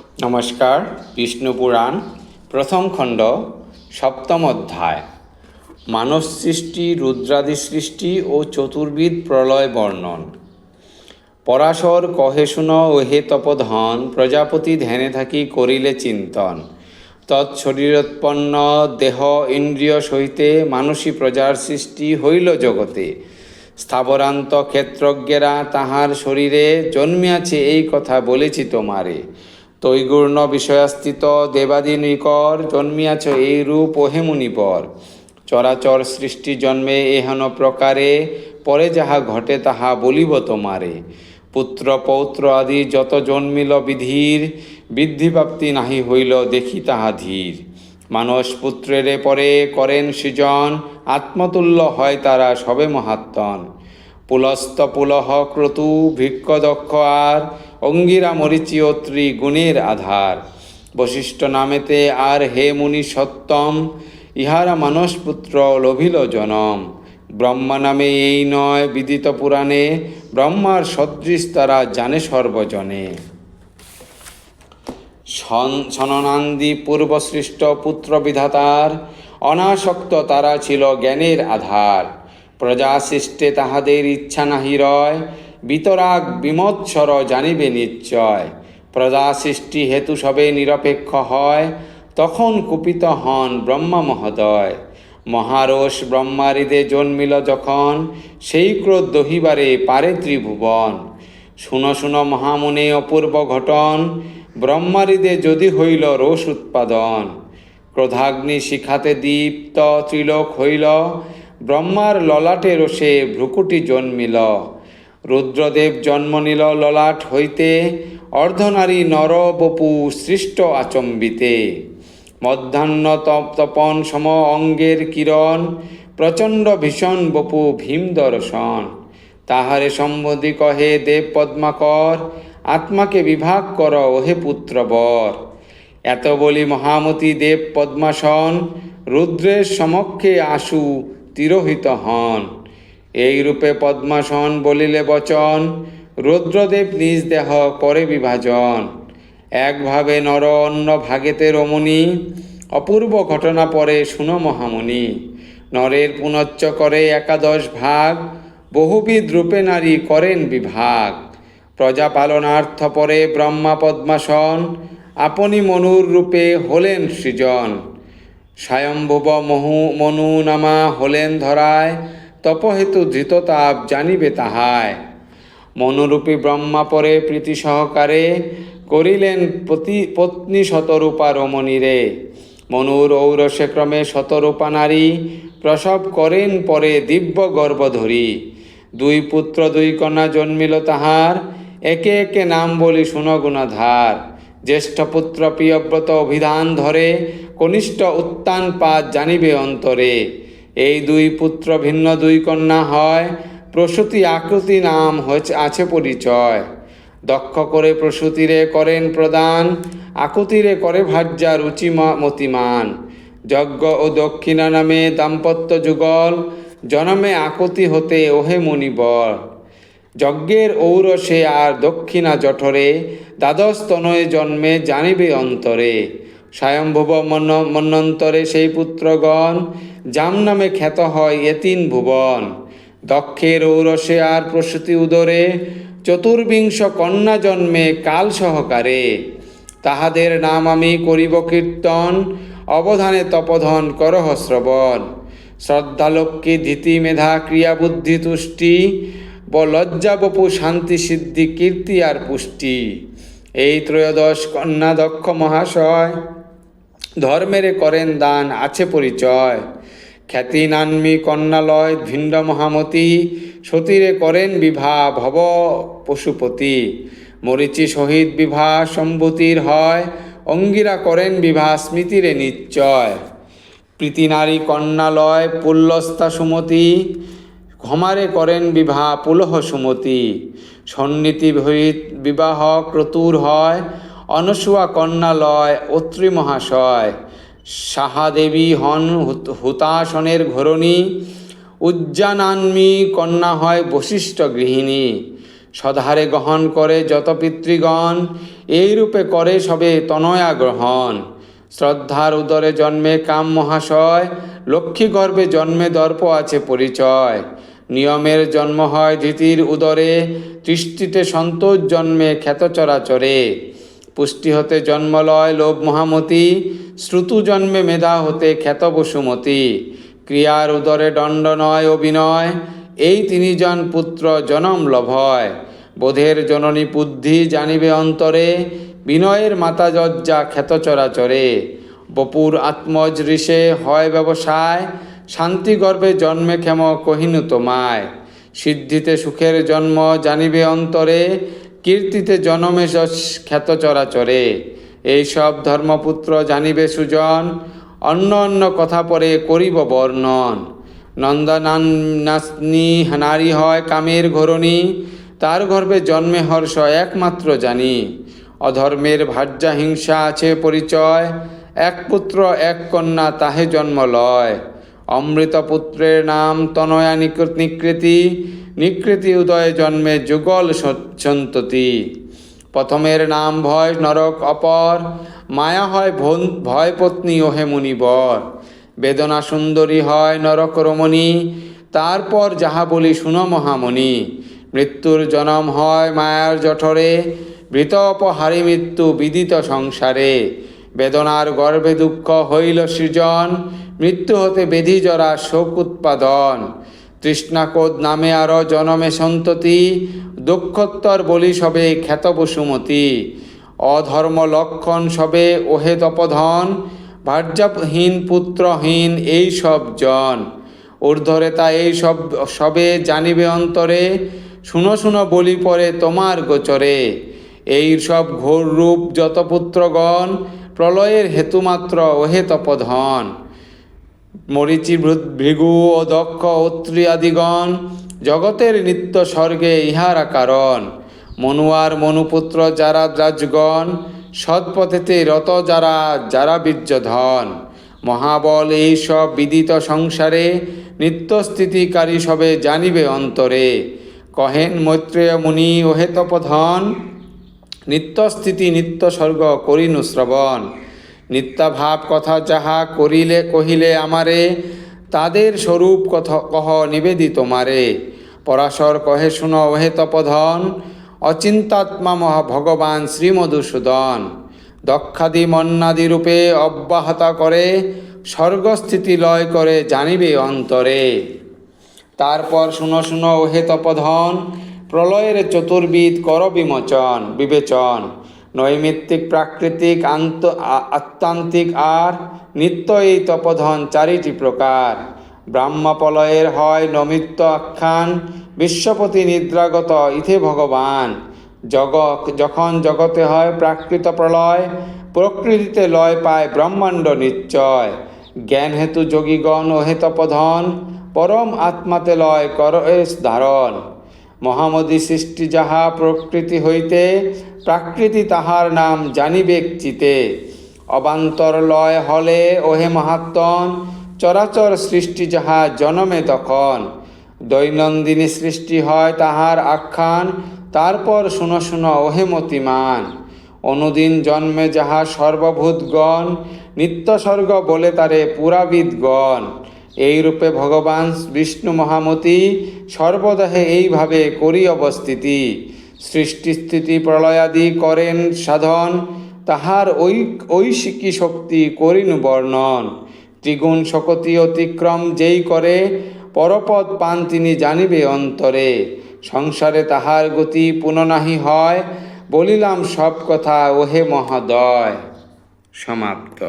নমস্কার, বিষ্ণু পুরাণ, প্রথম খণ্ড, সপ্তম অধ্যায়। মানব সৃষ্টি, রুদ্রাদি সৃষ্টি ও চতুর্বিদ প্রলয় বর্ণন। পরাশর কহে শুন ও হে তপধন, প্রজাপতি ধ্যানে থাকি করিলে চিন্তন। তৎশরীরোৎপন্ন দেহ ইন্দ্রিয় সহিতে মানসী প্রজার সৃষ্টি হইল জগতে। স্থাবরান্ত ক্ষেত্রজ্ঞেরা তাহার শরীরে জন্মিয়াছে এই কথা বলেছি তোমারে। তৈগুর্ণ বিষয়াস্থিত দেবাদি নিকর জন্মিয়াছ এই রূপ, ওহে মুনিপর চরাচর সৃষ্টি জন্মে এহেন প্রকারে, পরে যাহা ঘটে তাহা বলিব তোমারে। পুত্র, পৌত্র আদি যত জন্মিল বিধির, বৃদ্ধিপ্রাপ্তি নাহি হইল দেখি তাহা ধীর। মানস পুত্রেরে পরে করেন সৃজন, আত্মতুল্য হয় তারা সবে মহাত্মন। পুলস্ত পুলহ ক্রতু ভিক্ষ দক্ষ আর অঙ্গিরা মরিচি অত্রি গুণের আধার। বশিষ্ঠ নামেতে আর হে মুনি সত্যম, ইহারা মানসপুত্র লভিল জনম। ব্রহ্মা নামে এই নয় বিদিত পুরাণে, ব্রহ্মার সদৃশ তারা জানে সর্বজনে। সন- সননান্দি পূর্বসৃষ্ট পুত্র বিধাতার অনাসক্ত তারা ছিল জ্ঞানের আধার। প্রজা সৃষ্টে তাহাদের ইচ্ছা নাহি রয় বিতরাগ বিমৎসর জানিবে নিশ্চয়। প্রজা সৃষ্টি হেতু সবে নিরপেক্ষ হয়, তখন কুপিত হন ব্রহ্মা মহোদয়। মহারোষ ব্রহ্মারিদে জন্মিল যখন, সেই ক্রোধ দহিবারে পারে ত্রিভুবন। শুনো শুনো মহামুনে অপূর্ব ঘটন, ব্রহ্মারিদে যদি হইল রোষ উৎপাদন। ক্রোধাগ্নি শিখাতে দীপ্ত ত্রিলোক হইল, ব্রহ্মার ললাটে রোষে ভ্রুকুটি জন্মিল। রুদ্রদেব জন্ম নিল ললাট হইতে, অর্ধনারী নর বপু সৃষ্ট আচম্বিতে। মধ্যাহ্ন তপ তপন সম অঙ্গের কিরণ, প্রচণ্ড ভীষণ বপু ভীম দর্শন। তাহারে সম্বোধি কহে, দেব পদ্মাকর, আত্মাকে বিভাগ কর ওহে পুত্রবর এত বলি মহামতি দেব পদ্মাসন, রুদ্রের সমক্ষে আশু তিরোহিত হন। এই রূপে পদ্মাসন বলিলে বচন, রুদ্রদেব নিজ দেহ করে বিভাজন। একভাবে নর অন্য ভাগেতে রমণী, অপূর্ব ঘটনা পরে শুন মহামণি। নরের পুনচ্চ করে একাদশ ভাগ, বহুবিধ রূপে নারী করেন বিভাগ। প্রজা পালনার্থ পরে ব্রহ্মা পদ্মাসন, আপনি মনুর রূপে হলেন সৃজন। স্বয়ম্ভুব মহু মনু নামা হলেন ধরায় তপহেতু ধৃততাপ জানিবে তাহায় মনোরূপী ব্রহ্মা পরে প্রীতি সহকারে করিলেন পতি, পত্নী শতরূপা রমণীরে। মনুর ঔরসে ক্রমে শতরূপা নারী প্রসব করেন পরে দিব্য গর্ভধরী। দুই পুত্র, দুই কন্যা জন্মিল তাহার, একে একে নাম বলি সুনগুণাধার। জ্যেষ্ঠ পুত্র প্রিয়ব্রত অভিধান ধরে কনিষ্ঠ উত্তান পাত জানিবে অন্তরে। এই দুই পুত্র ভিন্ন দুই কন্যা হয়, প্রসূতি আকৃতি নাম হয়েছে, আছে পরিচয়। দক্ষ করে প্রসূতিরে করেন প্রদান, আকুতিরে করে ভাজ্যা রুচি মতিমান। যজ্ঞ ও দক্ষিণা নামে দাম্পত্য যুগল, জনমে আকুতি হতে ওহে মুনিবর যজ্ঞের ঔরসে আর দক্ষিণা জঠরে, দ্বাদশ তনয়ে জন্মে জানিবে অন্তরে। স্বয়ম্ভুব মন্য মন্বন্তরে সেই পুত্রগণ, যাম নামে খ্যাত হয় এতিন ভুবন। দক্ষের ঔরসে আর প্রসূতি উদরে, চতুর্বিংশ কন্যা জন্মে কাল সহকারে। তাহাদের নাম আমি করিব কীর্তন, অবধানে তপধন করহ শ্রবণ। শ্রদ্ধালক্ষ্মী ধীতি মেধা ক্রিয়া বুদ্ধি তুষ্টি ব লজ্জা বপু শান্তি সিদ্ধি কীর্তি আর পুষ্টি। এই ত্রয়োদশ কন্যা দক্ষ মহাশয় ধর্মেরে করেন দান, আছে পরিচয়। খ্যাতি নান্মি কন্যালয় ভিণ্ড মহামতি, সতীরে করেন বিভা ভব পশুপতি। মরিচি শহীদ বিভা সম্ভূতির হয়, অঙ্গিরা করেন বিভা স্মৃতিরে নিশ্চয়। প্রীতি নারী কন্যালয় পুল্লস্তা সুমতি ক্ষমারে করেন বিভা পুলহ সুমতি। সন্নীতি বিবাহ ক্রতুর হয় অনসুয়া কন্যালয় অত্রি মহাশয়। সাহাদেবী হন হুত- হুতাসনের ঘরণী। উজ্জানান্মী কন্যা হয় বশিষ্ঠ গৃহিণী। সধারে গ্রহণ করে যত পিতৃগণ এই রূপে করে সবে তনয়া গ্রহণ। শ্রদ্ধার উদরে জন্মে কাম মহাশয়, লক্ষ্মী গর্ভে জন্মে দর্প আছে পরিচয়। নিয়মের জন্ম হয় ধৃতির উদরে, তৃষ্টিতে সন্তোষ জন্মে খ্যাত চরাচরে পুষ্টি হতে জন্মলয় লোভ মহামতি, শ্রুতু জন্মে মেধা হতে খ্যাত বসুমতী। ক্রিয়ার উদরে দণ্ড নয় অভিনয় এই তিনিজন পুত্র জনম লভয়। বোধের জননী বুদ্ধি জানিবে অন্তরে, বিনয়ের মাতা যজ্জা খ্যাত চরাচরে। বপুর আত্মজ ঋষে হয় ব্যবসায়, শান্তি গর্ভে জন্মে ক্ষেম কহিনু তোমায়। সিদ্ধিতে সুখের জন্ম জানিবে অন্তরে কীর্তিতে জনমে খ্যাত চরাচরে। এইসব ধর্মপুত্র জানিবে সুজন, অন্য অন্য কথা পরে করিব বর্ণন। নন্দনান্নাসনি নারী হয় কামের ঘরণী, তার গর্ভে জন্মে হর্ষ একমাত্র জানি। অধর্মের ভাজ্যা হিংসা আছে পরিচয়, এক পুত্র, এক কন্যা তাহে জন্ম লয়। অমৃত পুত্রের নাম তনয়া নিকৃ- নিকৃতি নিকৃতি উদয় জন্মে যুগল সন্ততি প্রথমের নাম ভয় নরক অপর, মায়া হয় ভয় পত্নী ওহে মুনিবর। বেদনা সুন্দরী হয় নরক রমণী, তারপর যাহা বলি শুনো মহামণি। মৃত্যুর জনম হয় মায়ার জঠরে, মৃত অপহারি মৃত্যু বিদিত সংসারে। বেদনার গর্ভে দুঃখ হইল সৃজন, মৃত্যু হতে বেধি জরা শোক উৎপাদন। তৃষ্ণাকোদ নামে আরও জনমে সন্ততি দক্ষত্তর বলি সবে খ্যাত বসুমতী। অধর্ম লক্ষণ সবে ওহে তপধন ভার্যাহীন পুত্রহীন এই সব জন। ঊর্ধ্বরেতা এই সব, সবে জানিবে অন্তরে, শুনো শুনো বলি পরে তোমার গোচরে। এই সব ঘোর রূপ যত পুত্রগণ, প্রলয়ের হেতুমাত্র ওহে তপধন। মরিচি ভৃগু ও দক্ষ অত্রি আদিগণ জগতের নিত্য স্বর্গে ইহারা কারণ। মনুয়ার মনুপুত্র যারা রাজগণ, সৎপথেতে রত যারা যারা বীর্যধন। মহাবল এই সব বিদিত সংসারে নিত্যস্থিতিকারী সবে জানিবে অন্তরে। কহেন মৈত্রেয় মুনি ওহে তপধন নিত্যস্থিতি নিত্য স্বর্গ করিনু শ্রবণ। নিত্যাভাব কথা যাহা করিলে কহিলে আমারে, তাদের স্বরূপ কথ, কহ নিবেদি তোমারে পরাশর কহে, শুন ওহে তপধন, অচিন্তাত্মা মহা ভগবান শ্রীমধুসূদন। দক্ষাদি মন্নাদি রূপে অব্যাহতা করে, স্বর্গস্থিতি লয় করে জানিবে অন্তরে। তারপর শুনো শুনো ওহে তপধন, প্রলয়ের চতুর্বিদ কর বিমোচন, বিবেচন। নৈমিত্তিক, প্রাকৃতিক, আন্ত আত্মান্তিক আর নিত্য এই তপধন চারিটি প্রকার। ব্রাহ্মপলয়ের হয় নমিত্য আখ্যান, বিশ্বপতি নিদ্রাগত ইথে ভগবান। জগ যখন জগতে হয় প্রাকৃত প্রলয়, প্রকৃতিতে লয় পায় ব্রহ্মাণ্ড নিশ্চয়। জ্ঞান হেতু যোগীগণ ও হেতপধন পরম আত্মাতে লয় কর ধারণ। মহামদী সৃষ্টি যাহা প্রকৃতি হইতে, প্রাকৃতি তাহার নাম জানিবেক চিতে। অবান্তর লয় হলে ওহে মহাত্মন চরাচর সৃষ্টি যাহা জনমে তখন। দৈনন্দিনী সৃষ্টি হয় তাহার আখ্যান, তারপর শুনো শুনো ওহে মতিমান। অনুদিন জন্মে যাহা সর্বভূতগণ নিত্য স্বর্গ বলে তারে পুরাবিদগণ। এই রূপে ভগবান বিষ্ণু মহামতি সর্বদাহে এইভাবে করি অবস্থিতি। সৃষ্টি স্থিতি প্রলয়াদি করেন সাধন, তাহার ঐ ঐশিকী শক্তি করিনু বর্ণন। ত্রিগুণ শকতি অতিক্রম যেই করে, পরপদ পান তিনি জানিবে অন্তরে। সংসারে তাহার গতি পুননাহি হয়, বলিলাম সব কথা, ওহে মহোদয়। সমাপ্ত।